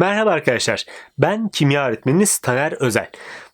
Merhaba arkadaşlar. Ben kimya öğretmeniniz Taner Özel.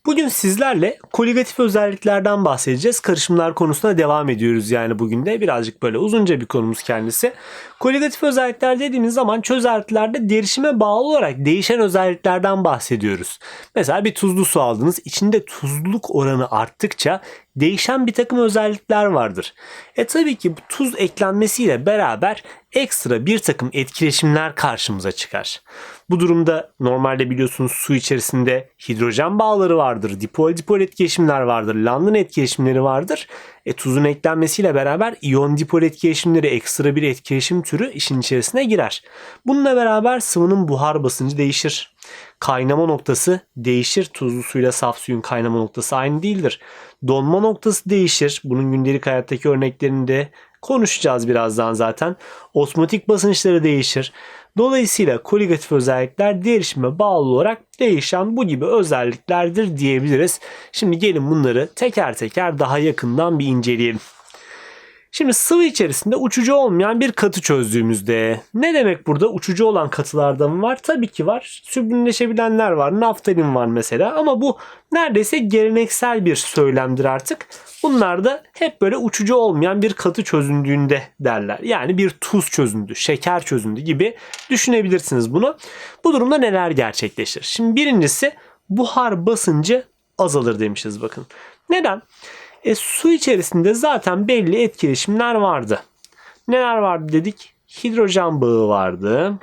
Bugün sizlerle koligatif özelliklerden bahsedeceğiz. Karışımlar konusuna devam ediyoruz yani bugün de. Birazcık böyle uzunca bir konumuz kendisi. Koligatif özellikler dediğimiz zaman çözeltilerde derişime bağlı olarak değişen özelliklerden bahsediyoruz. Mesela bir tuzlu su aldınız. İçinde tuzluluk oranı arttıkça değişen bir takım özellikler vardır. E tabii ki bu tuz eklenmesiyle beraber ekstra bir takım etkileşimler karşımıza çıkar. Bu durumda normalde biliyorsunuz su içerisinde hidrojen bağları vardır, dipol dipol etkileşimler vardır, London etkileşimleri vardır. E, tuzun eklenmesiyle beraber iyon dipol etkileşimleri ekstra bir etkileşim türü işin içerisine girer. Bununla beraber sıvının buhar basıncı değişir. Kaynama noktası değişir. Tuzlu suyla saf suyun kaynama noktası aynı değildir. Donma noktası değişir. Bunun gündelik hayattaki örneklerinde konuşacağız birazdan zaten. Osmotik basınçları değişir. Dolayısıyla koligatif özellikler değişime bağlı olarak değişen bu gibi özelliklerdir diyebiliriz. Şimdi gelin bunları teker teker daha yakından bir inceleyelim. Şimdi sıvı içerisinde uçucu olmayan bir katı çözdüğümüzde ne demek burada uçucu olan katılarda mı var? Tabii ki var. Süblimleşebilenler var. Naftalin var mesela ama bu neredeyse geleneksel bir söylemdir artık. Bunlar da hep böyle uçucu olmayan bir katı çözündüğünde derler. Yani bir tuz çözündü, şeker çözündü gibi düşünebilirsiniz bunu. Bu durumda neler gerçekleşir? Şimdi birincisi buhar basıncı azalır demişiz bakın. Neden? E, su içerisinde zaten belli etkileşimler vardı. Neler vardı dedik? Hidrojen bağı vardı.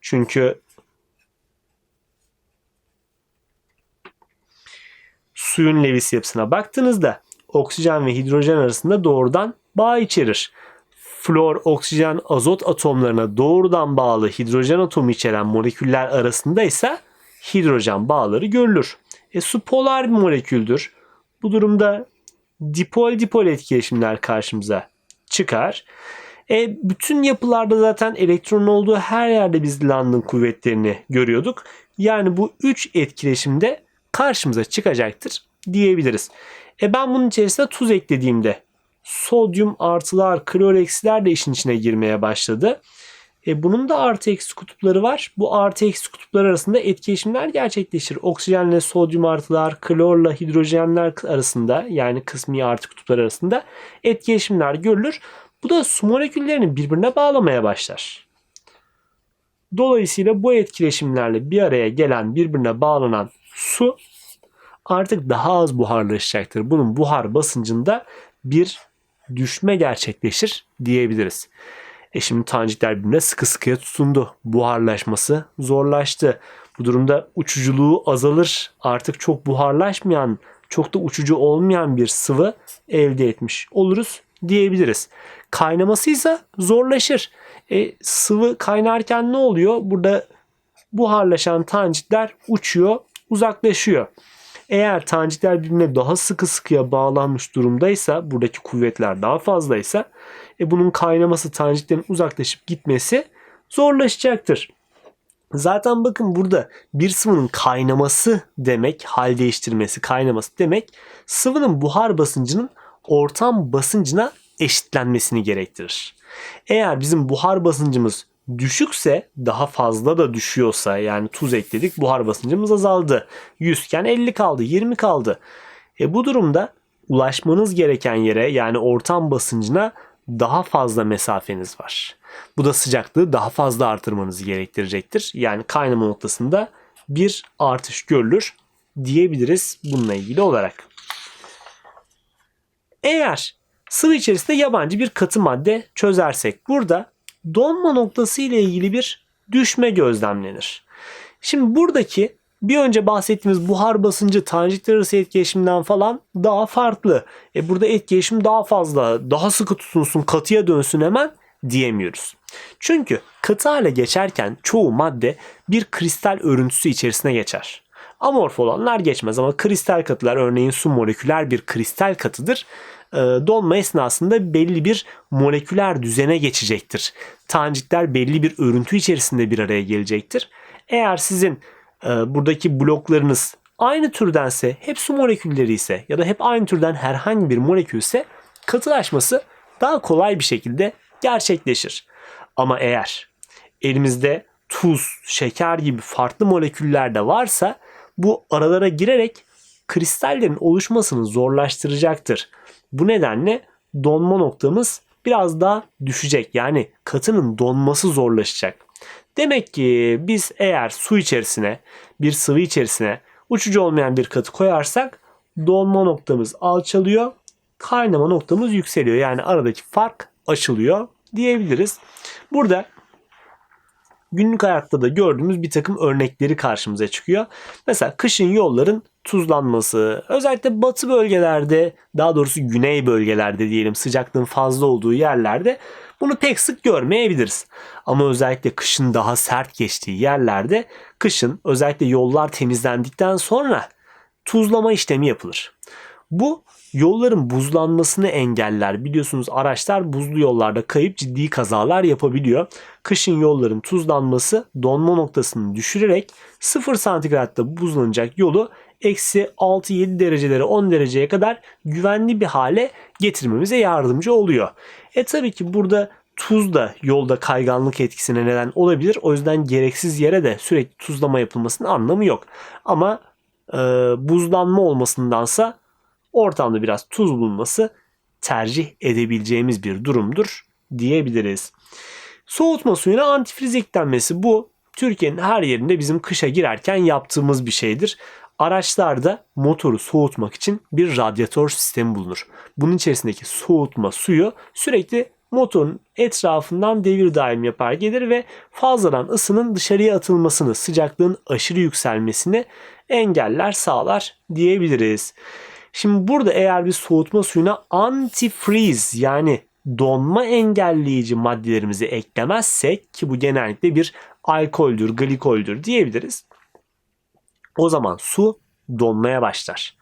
Çünkü suyun Lewis yapısına baktığınızda oksijen ve hidrojen arasında doğrudan bağ içerir. Flor, oksijen, azot atomlarına doğrudan bağlı hidrojen atomu içeren moleküller arasında ise hidrojen bağları görülür. E, su polar bir moleküldür. Bu durumda dipol dipol etkileşimler karşımıza çıkar. E, bütün yapılarda zaten elektronun olduğu her yerde biz London kuvvetlerini görüyorduk. Yani bu üç etkileşimde karşımıza çıkacaktır diyebiliriz. E ben bunun içerisine tuz eklediğimde sodyum artılar, klor eksiler de işin içine girmeye başladı. E bunun da artı eksi kutupları var. Bu artı eksi kutuplar arasında etkileşimler gerçekleşir. Oksijenle sodyum artılar, klorla hidrojenler arasında yani kısmi artı kutuplar arasında etkileşimler görülür. Bu da su moleküllerini birbirine bağlamaya başlar. Dolayısıyla bu etkileşimlerle bir araya gelen birbirine bağlanan su artık daha az buharlaşacaktır. Bunun buhar basıncında bir düşme gerçekleşir diyebiliriz. E şimdi tanecikler birbirine sıkı sıkıya tutundu. Buharlaşması zorlaştı. Bu durumda uçuculuğu azalır. Artık çok buharlaşmayan, çok da uçucu olmayan bir sıvı elde etmiş oluruz diyebiliriz. Kaynaması ise zorlaşır. E, sıvı kaynarken ne oluyor? Burada buharlaşan tanecikler uçuyor, uzaklaşıyor. Eğer tanecikler birbirine daha sıkı sıkıya bağlanmış durumdaysa, buradaki kuvvetler daha fazlaysa e bunun kaynaması, taneciklerin uzaklaşıp gitmesi zorlaşacaktır. Zaten bakın burada bir sıvının kaynaması demek, hal değiştirmesi, kaynaması demek sıvının buhar basıncının ortam basıncına eşitlenmesini gerektirir. Eğer bizim buhar basıncımız düşükse daha fazla da düşüyorsa yani tuz ekledik buhar basıncımız azaldı. 100 iken 50 kaldı 20 kaldı. E bu durumda ulaşmanız gereken yere yani ortam basıncına daha fazla mesafeniz var. Bu da sıcaklığı daha fazla artırmanızı gerektirecektir. Yani kaynama noktasında bir artış görülür diyebiliriz bununla ilgili olarak. Eğer sıvı içerisinde yabancı bir katı madde çözersek burada donma noktası ile ilgili bir düşme gözlemlenir. Şimdi buradaki bir önce bahsettiğimiz buhar basıncı tanecikler arası etkileşimden falan daha farklı. E burada etkileşim daha fazla, daha sıkı tutunsun, katıya dönsün hemen diyemiyoruz. Çünkü katı hale geçerken çoğu madde bir kristal örüntüsü içerisine geçer. Amorf olanlar geçmez ama kristal katılar örneğin su moleküler bir kristal katıdır. E, donma esnasında belli bir moleküler düzene geçecektir. Tanecikler belli bir örüntü içerisinde bir araya gelecektir. Eğer sizin e, buradaki bloklarınız aynı türdense, hep su molekülleri ise ya da hep aynı türden herhangi bir molekülse katılaşması daha kolay bir şekilde gerçekleşir. Ama eğer elimizde tuz, şeker gibi farklı moleküller de varsa bu aralara girerek kristallerin oluşmasını zorlaştıracaktır. Bu nedenle donma noktamız biraz daha düşecek. Yani katının donması zorlaşacak. Demek ki biz eğer su içerisine, bir sıvı içerisine uçucu olmayan bir katı koyarsak donma noktamız alçalıyor, kaynama noktamız yükseliyor. Yani aradaki fark açılıyor diyebiliriz. Burada günlük hayatta da gördüğümüz bir takım örnekleri karşımıza çıkıyor. Mesela kışın yolların tuzlanması, özellikle batı bölgelerde, daha doğrusu güney bölgelerde diyelim sıcaklığın fazla olduğu yerlerde bunu pek sık görmeyebiliriz. Ama özellikle kışın daha sert geçtiği yerlerde kışın özellikle yollar temizlendikten sonra tuzlama işlemi yapılır. Bu yolların buzlanmasını engeller. Biliyorsunuz araçlar buzlu yollarda kayıp ciddi kazalar yapabiliyor. Kışın yolların tuzlanması donma noktasını düşürerek 0 santigratta buzlanacak yolu eksi 6-7 derecelere 10 dereceye kadar güvenli bir hale getirmemize yardımcı oluyor. E tabii ki burada tuz da yolda kayganlık etkisine neden olabilir. O yüzden gereksiz yere de sürekli tuzlama yapılmasının anlamı yok. Ama e, buzlanma olmasındansa ortamda biraz tuz bulunması tercih edebileceğimiz bir durumdur diyebiliriz. Soğutma suyuna antifriz eklenmesi bu Türkiye'nin her yerinde bizim kışa girerken yaptığımız bir şeydir. Araçlarda motoru soğutmak için bir radyatör sistemi bulunur. Bunun içerisindeki soğutma suyu sürekli motorun etrafından devir daim yapar gelir ve fazladan ısının dışarıya atılmasını, sıcaklığın aşırı yükselmesini engeller sağlar diyebiliriz. Şimdi burada eğer bir soğutma suyuna antifreeze yani donma engelleyici maddelerimizi eklemezsek ki bu genellikle bir alkoldür, glikoldür diyebiliriz. O zaman su donmaya başlar.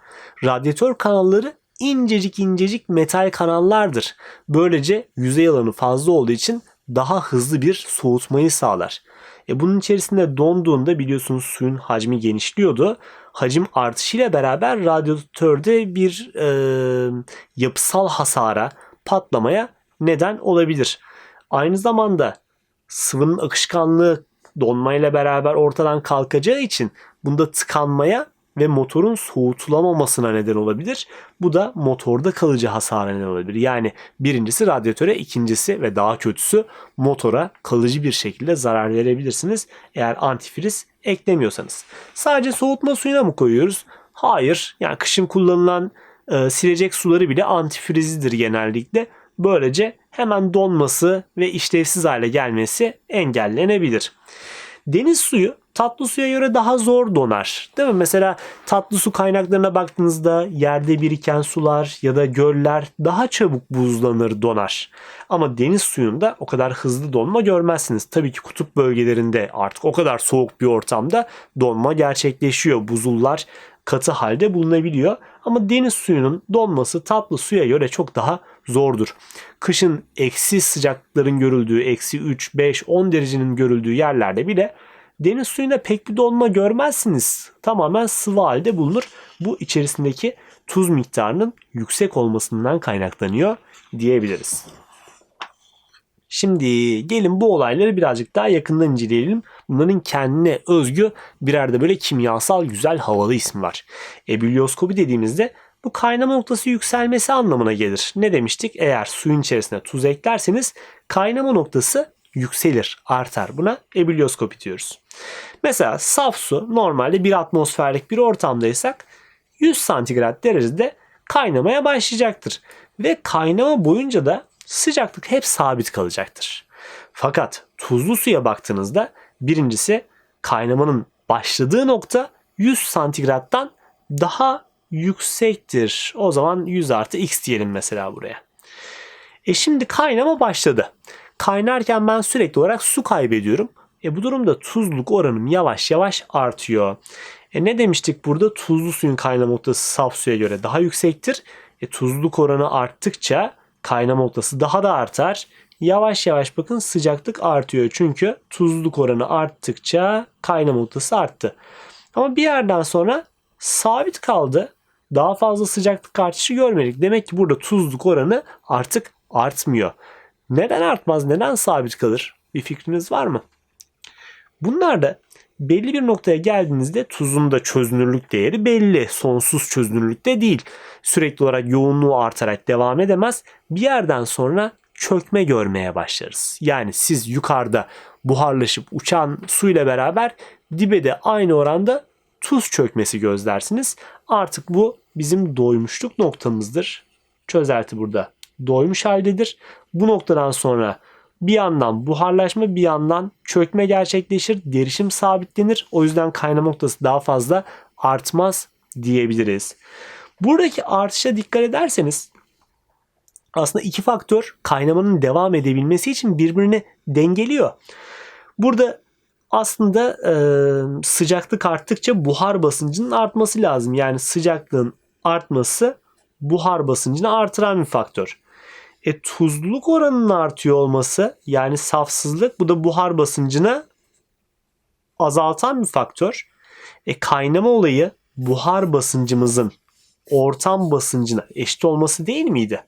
Radyatör kanalları incecik incecik metal kanallardır. Böylece yüzey alanı fazla olduğu için daha hızlı bir soğutmayı sağlar. E bunun içerisinde donduğunda biliyorsunuz suyun hacmi genişliyordu. Hacim artışıyla beraber radyatörde bir e, yapısal hasara, patlamaya neden olabilir. Aynı zamanda sıvının akışkanlığı donmayla beraber ortadan kalkacağı için bunda tıkanmaya ve motorun soğutulamamasına neden olabilir. Bu da motorda kalıcı hasara neden olabilir. Yani birincisi radyatöre, ikincisi ve daha kötüsü motora kalıcı bir şekilde zarar verebilirsiniz eğer antifriz eklemiyorsanız. Sadece soğutma suyuna mı koyuyoruz? Hayır. Yani kışın kullanılan e, silecek suları bile antifrizlidir genellikle. Böylece hemen donması ve işlevsiz hale gelmesi engellenebilir. Deniz suyu tatlı suya göre daha zor donar. Değil mi? Mesela tatlı su kaynaklarına baktığınızda yerde biriken sular ya da göller daha çabuk buzlanır, donar. Ama deniz suyunda o kadar hızlı donma görmezsiniz. Tabii ki kutup bölgelerinde artık o kadar soğuk bir ortamda donma gerçekleşiyor. Buzullar katı halde bulunabiliyor. Ama deniz suyunun donması tatlı suya göre çok daha zordur. Kışın eksi sıcaklıkların görüldüğü, eksi 3, 5, 10 derecenin görüldüğü yerlerde bile deniz suyunda pek bir donma görmezsiniz. Tamamen sıvı halde bulunur. Bu içerisindeki tuz miktarının yüksek olmasından kaynaklanıyor diyebiliriz. Şimdi gelin bu olayları birazcık daha yakından inceleyelim. Bunların kendine özgü birer de böyle kimyasal güzel havalı ismi var. Ebulliyoskopi dediğimizde bu kaynama noktası yükselmesi anlamına gelir. Ne demiştik? Eğer suyun içerisine tuz eklerseniz kaynama noktası yükselir, artar. Buna ebulliyoskopi diyoruz. Mesela saf su normalde bir atmosferlik bir ortamdaysak 100 santigrat derecede kaynamaya başlayacaktır. Ve kaynama boyunca da sıcaklık hep sabit kalacaktır. Fakat tuzlu suya baktığınızda birincisi kaynamanın başladığı nokta 100 santigrattan daha yüksektir. O zaman 100 artı x diyelim mesela buraya. E şimdi kaynama başladı. Kaynarken ben sürekli olarak su kaybediyorum. E bu durumda tuzluluk oranım yavaş yavaş artıyor. E ne demiştik burada? Tuzlu suyun kaynama noktası saf suya göre daha yüksektir. E tuzluluk oranı arttıkça kaynama noktası daha da artar. Yavaş yavaş bakın sıcaklık artıyor. Çünkü tuzluluk oranı arttıkça kaynama noktası arttı. Ama bir yerden sonra sabit kaldı. Daha fazla sıcaklık artışı görmedik. Demek ki burada tuzluk oranı artık artmıyor. Neden artmaz? Neden sabit kalır? Bir fikriniz var mı? Bunlar da belli bir noktaya geldiğinizde tuzun da çözünürlük değeri belli. Sonsuz çözünürlükte değil. Sürekli olarak yoğunluğu artarak devam edemez. Bir yerden sonra çökme görmeye başlarız. Yani siz yukarıda buharlaşıp uçan su ile beraber dibe de aynı oranda tuz çökmesi gözlersiniz. Artık bu bizim doymuşluk noktamızdır. Çözelti burada doymuş haldedir. Bu noktadan sonra bir yandan buharlaşma bir yandan çökme gerçekleşir. Derişim sabitlenir. O yüzden kaynama noktası daha fazla artmaz diyebiliriz. Buradaki artışa dikkat ederseniz aslında iki faktör kaynamanın devam edebilmesi için birbirini dengeliyor. Burada aslında e, sıcaklık arttıkça buhar basıncının artması lazım. Yani sıcaklığın artması buhar basıncını artıran bir faktör. E tuzluluk oranının artıyor olması yani safsızlık bu da buhar basıncını azaltan bir faktör. E kaynama olayı buhar basıncımızın ortam basıncına eşit olması değil miydi?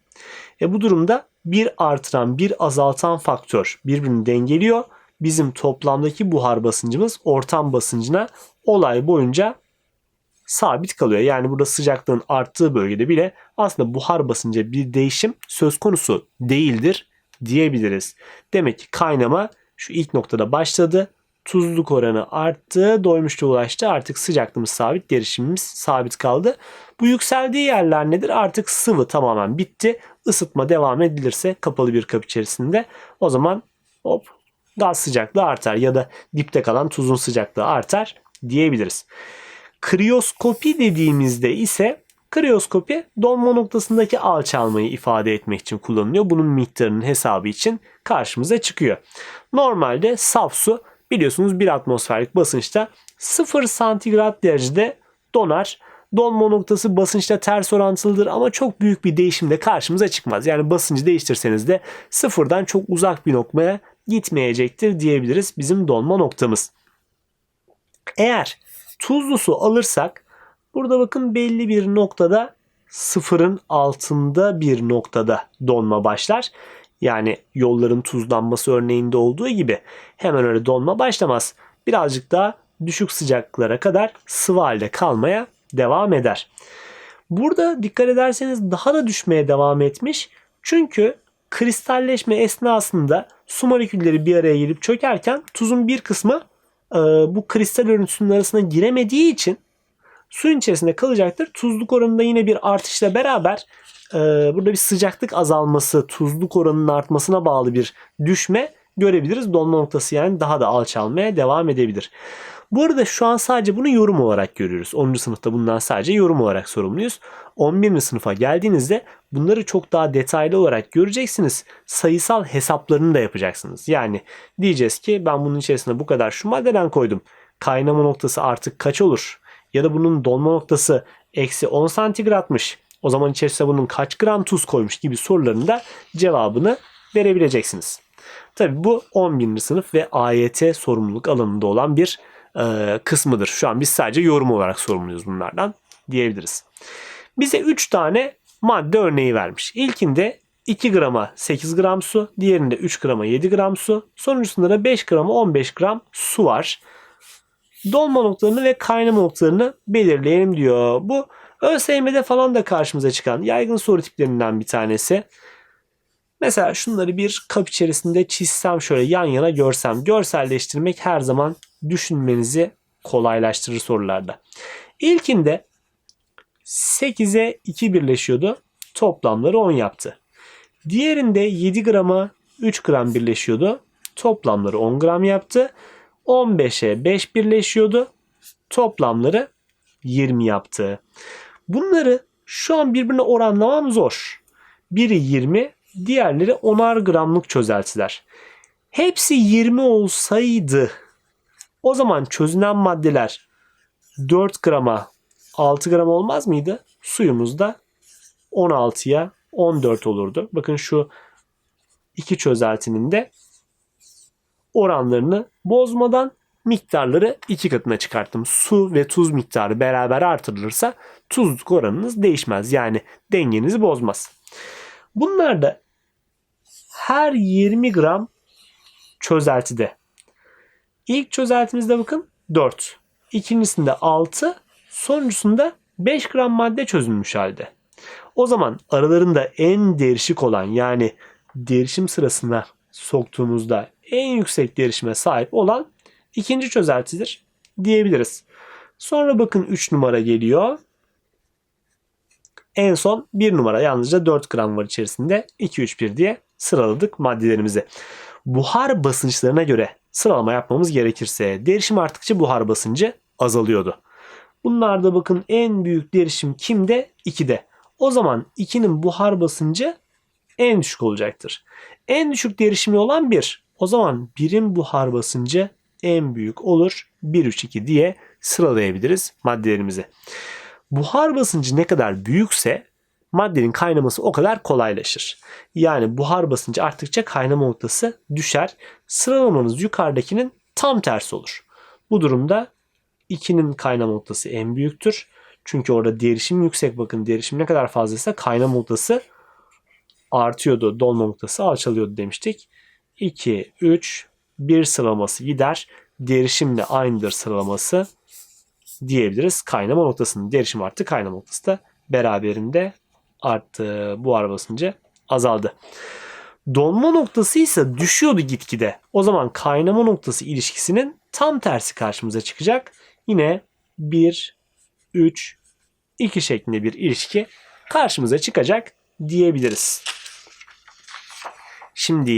E bu durumda bir artıran bir azaltan faktör birbirini dengeliyor. Bizim toplamdaki buhar basıncımız ortam basıncına olay boyunca sabit kalıyor. Yani burada sıcaklığın arttığı bölgede bile aslında buhar basınca bir değişim söz konusu değildir diyebiliriz. Demek ki kaynama şu ilk noktada başladı. Tuzluk oranı arttı, doymuşluğa ulaştı. Artık sıcaklığımız sabit, derişimimiz sabit kaldı. Bu yükseldiği yerler nedir? Artık sıvı tamamen bitti. Isıtma devam edilirse kapalı bir kap içerisinde o zaman hop gaz sıcaklığı artar ya da dipte kalan tuzun sıcaklığı artar diyebiliriz. Kriyoskopi dediğimizde ise kriyoskopi donma noktasındaki alçalmayı ifade etmek için kullanılıyor. Bunun miktarının hesabı için karşımıza çıkıyor. Normalde saf su biliyorsunuz bir atmosferlik basınçta 0 santigrat derecede donar. Donma noktası basınçla ters orantılıdır ama çok büyük bir değişim de karşımıza çıkmaz. Yani basıncı değiştirseniz de sıfırdan çok uzak bir noktaya gitmeyecektir diyebiliriz bizim donma noktamız. Eğer tuzlu su alırsak burada bakın belli bir noktada sıfırın altında bir noktada donma başlar. Yani yolların tuzlanması örneğinde olduğu gibi hemen öyle donma başlamaz. Birazcık daha düşük sıcaklıklara kadar sıvı halde kalmaya devam eder. Burada dikkat ederseniz daha da düşmeye devam etmiş. Çünkü kristalleşme esnasında su molekülleri bir araya gelip çökerken tuzun bir kısmı bu kristal örüntüsünün arasına giremediği için suyun içerisinde kalacaktır. Tuzluk oranında yine bir artışla beraber e, burada bir sıcaklık azalması, tuzluk oranının artmasına bağlı bir düşme görebiliriz. Donma noktası yani daha da alçalmaya devam edebilir. Bu arada şu an sadece bunu yorum olarak görüyoruz. 10. sınıfta bundan sadece yorum olarak sorumluyuz. 11. sınıfa geldiğinizde bunları çok daha detaylı olarak göreceksiniz. Sayısal hesaplarını da yapacaksınız. Yani diyeceğiz ki ben bunun içerisine bu kadar şu maddeden koydum. Kaynama noktası artık kaç olur? Ya da bunun donma noktası eksi 10 santigratmış. O zaman içerisine bunun kaç gram tuz koymuş gibi soruların da cevabını verebileceksiniz. Tabi bu 11. sınıf ve AYT sorumluluk alanında olan bir e, kısmıdır. Şu an biz sadece yorum olarak sorumluyuz bunlardan diyebiliriz. Bize 3 tane madde örneği vermiş. İlkinde 2 grama 8 gram su, diğerinde 3 grama 7 gram su, sonuncusunda da 5 grama 15 gram su var. Dolma noktalarını ve kaynama noktalarını belirleyelim diyor. Bu ÖSYM'de falan da karşımıza çıkan yaygın soru tiplerinden bir tanesi. Mesela şunları bir kap içerisinde çizsem şöyle yan yana görsem. Görselleştirmek her zaman düşünmenizi kolaylaştırır sorularda. İlkinde 8'e 2 birleşiyordu. Toplamları 10 yaptı. Diğerinde 7 grama 3 gram birleşiyordu. Toplamları 10 gram yaptı. 15'e 5 birleşiyordu. Toplamları 20 yaptı. Bunları şu an birbirine oranlamam zor. Biri 20, diğerleri 10'ar gramlık çözeltiler. Hepsi 20 olsaydı o zaman çözünen maddeler 4 grama 6 gram olmaz mıydı? Suyumuz da 16'ya 14 olurdu. Bakın şu iki çözeltinin de oranlarını bozmadan miktarları iki katına çıkarttım. Su ve tuz miktarı beraber artırılırsa tuzluk oranınız değişmez. Yani dengenizi bozmaz. Bunlar da her 20 gram çözeltide İlk çözeltimizde bakın 4. İkincisinde 6. Sonuncusunda 5 gram madde çözülmüş halde. O zaman aralarında en derişik olan yani derişim sırasına soktuğumuzda en yüksek derişime sahip olan ikinci çözeltidir diyebiliriz. Sonra bakın 3 numara geliyor. En son 1 numara yalnızca 4 gram var içerisinde 2 3 1 diye sıraladık maddelerimizi. Buhar basınçlarına göre sıralama yapmamız gerekirse derişim arttıkça buhar basıncı azalıyordu. Bunlarda bakın en büyük derişim kimde? 2'de. O zaman 2'nin buhar basıncı en düşük olacaktır. En düşük derişimi olan 1. O zaman 1'in buhar basıncı en büyük olur. 1 3 2 diye sıralayabiliriz maddelerimizi. Buhar basıncı ne kadar büyükse maddenin kaynaması o kadar kolaylaşır. Yani buhar basıncı arttıkça kaynama noktası düşer. Sıralamanız yukarıdakinin tam tersi olur. Bu durumda 2'nin kaynama noktası en büyüktür. Çünkü orada derişim yüksek. Bakın derişim ne kadar fazlaysa kaynama noktası artıyordu. Dolma noktası alçalıyordu demiştik. 2, 3, 1 sıralaması gider. Derişimle aynıdır sıralaması diyebiliriz. Kaynama noktasının derişim arttı. Kaynama noktası da beraberinde arttı. Buhar basıncı azaldı. Donma noktası ise düşüyordu gitgide. O zaman kaynama noktası ilişkisinin tam tersi karşımıza çıkacak. Yine 1, 3, 2 şeklinde bir ilişki karşımıza çıkacak diyebiliriz. Şimdi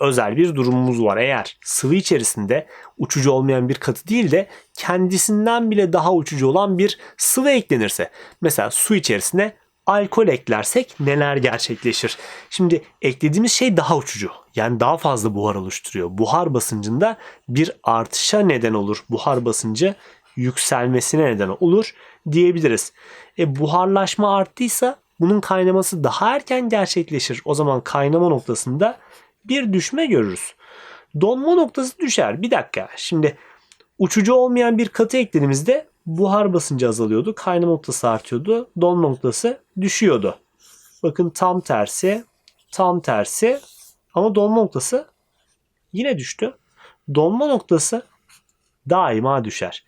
özel bir durumumuz var. Eğer sıvı içerisinde uçucu olmayan bir katı değil de kendisinden bile daha uçucu olan bir sıvı eklenirse. Mesela su içerisine alkol eklersek neler gerçekleşir? Şimdi eklediğimiz şey daha uçucu. Yani daha fazla buhar oluşturuyor. Buhar basıncında bir artışa neden olur. Buhar basıncı yükselmesine neden olur diyebiliriz. E, buharlaşma arttıysa bunun kaynaması daha erken gerçekleşir. O zaman kaynama noktasında bir düşme görürüz. Donma noktası düşer. Bir dakika. Şimdi uçucu olmayan bir katı eklediğimizde buhar basıncı azalıyordu. Kaynama noktası artıyordu. Donma noktası düşüyordu. Bakın tam tersi, tam tersi ama donma noktası yine düştü. Donma noktası daima düşer.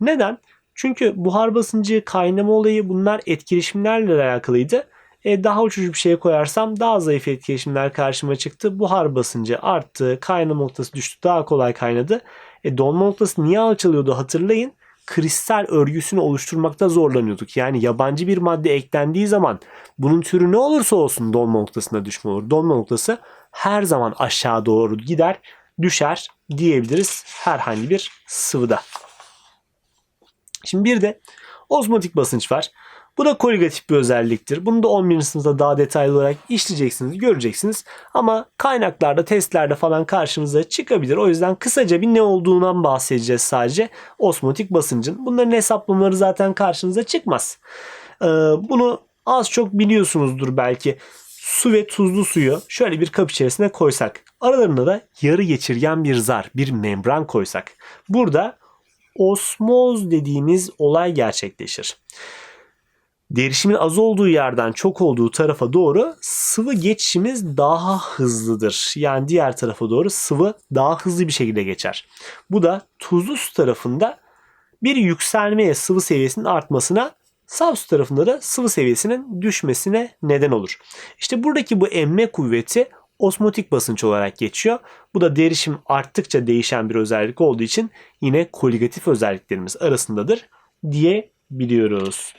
Neden? Çünkü buhar basıncı, kaynama olayı bunlar etkileşimlerle alakalıydı. E, daha uçucu bir şey koyarsam daha zayıf etkileşimler karşıma çıktı. Buhar basıncı arttı, kaynama noktası düştü, daha kolay kaynadı. E, donma noktası niye alçalıyordu hatırlayın. Kristal örgüsünü oluşturmakta zorlanıyorduk. Yani yabancı bir madde eklendiği zaman bunun türü ne olursa olsun donma noktasına düşme olur. Donma noktası her zaman aşağı doğru gider, düşer diyebiliriz herhangi bir sıvıda. Şimdi bir de ozmotik basınç var. Bu da koligatif bir özelliktir. Bunu da 11. sınıfta daha detaylı olarak işleyeceksiniz, göreceksiniz. Ama kaynaklarda, testlerde falan karşımıza çıkabilir. O yüzden kısaca bir ne olduğundan bahsedeceğiz sadece. Osmotik basıncın. Bunların hesaplamaları zaten karşınıza çıkmaz. Ee, bunu az çok biliyorsunuzdur belki. Su ve tuzlu suyu şöyle bir kap içerisine koysak. Aralarına da yarı geçirgen bir zar, bir membran koysak. Burada osmoz dediğimiz olay gerçekleşir. Derişimin az olduğu yerden çok olduğu tarafa doğru sıvı geçişimiz daha hızlıdır. Yani diğer tarafa doğru sıvı daha hızlı bir şekilde geçer. Bu da tuzlu su tarafında bir yükselmeye sıvı seviyesinin artmasına saf su tarafında da sıvı seviyesinin düşmesine neden olur. İşte buradaki bu emme kuvveti osmotik basınç olarak geçiyor. Bu da derişim arttıkça değişen bir özellik olduğu için yine koligatif özelliklerimiz arasındadır diyebiliyoruz.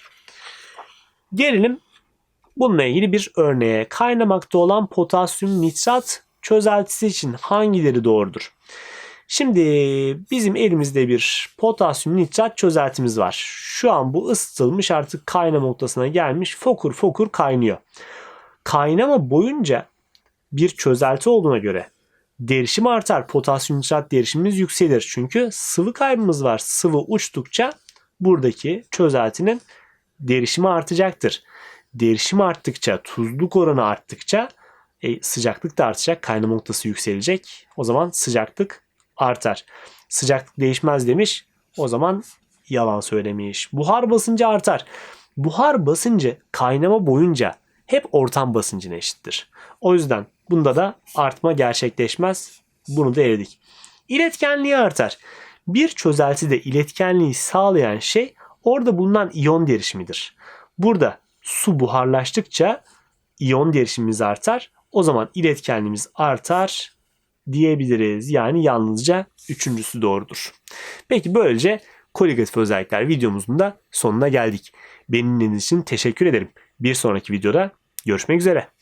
Gelelim bununla ilgili bir örneğe. Kaynamakta olan potasyum nitrat çözeltisi için hangileri doğrudur? Şimdi bizim elimizde bir potasyum nitrat çözeltimiz var. Şu an bu ısıtılmış artık kaynama noktasına gelmiş fokur fokur kaynıyor. Kaynama boyunca bir çözelti olduğuna göre derişim artar. Potasyum nitrat derişimimiz yükselir. Çünkü sıvı kaybımız var. Sıvı uçtukça buradaki çözeltinin derişimi artacaktır. Derişim arttıkça, tuzluk oranı arttıkça e, sıcaklık da artacak. Kaynama noktası yükselecek. O zaman sıcaklık artar. Sıcaklık değişmez demiş. O zaman yalan söylemiş. Buhar basıncı artar. Buhar basıncı kaynama boyunca hep ortam basıncına eşittir. O yüzden bunda da artma gerçekleşmez. Bunu da eledik. İletkenliği artar. Bir çözeltide iletkenliği sağlayan şey orada bulunan iyon derişimidir. Burada su buharlaştıkça iyon derişimimiz artar. O zaman iletkenliğimiz artar diyebiliriz. Yani yalnızca üçüncüsü doğrudur. Peki böylece koligatif özellikler videomuzun da sonuna geldik. Beni dinlediğiniz için teşekkür ederim. Bir sonraki videoda görüşmek üzere.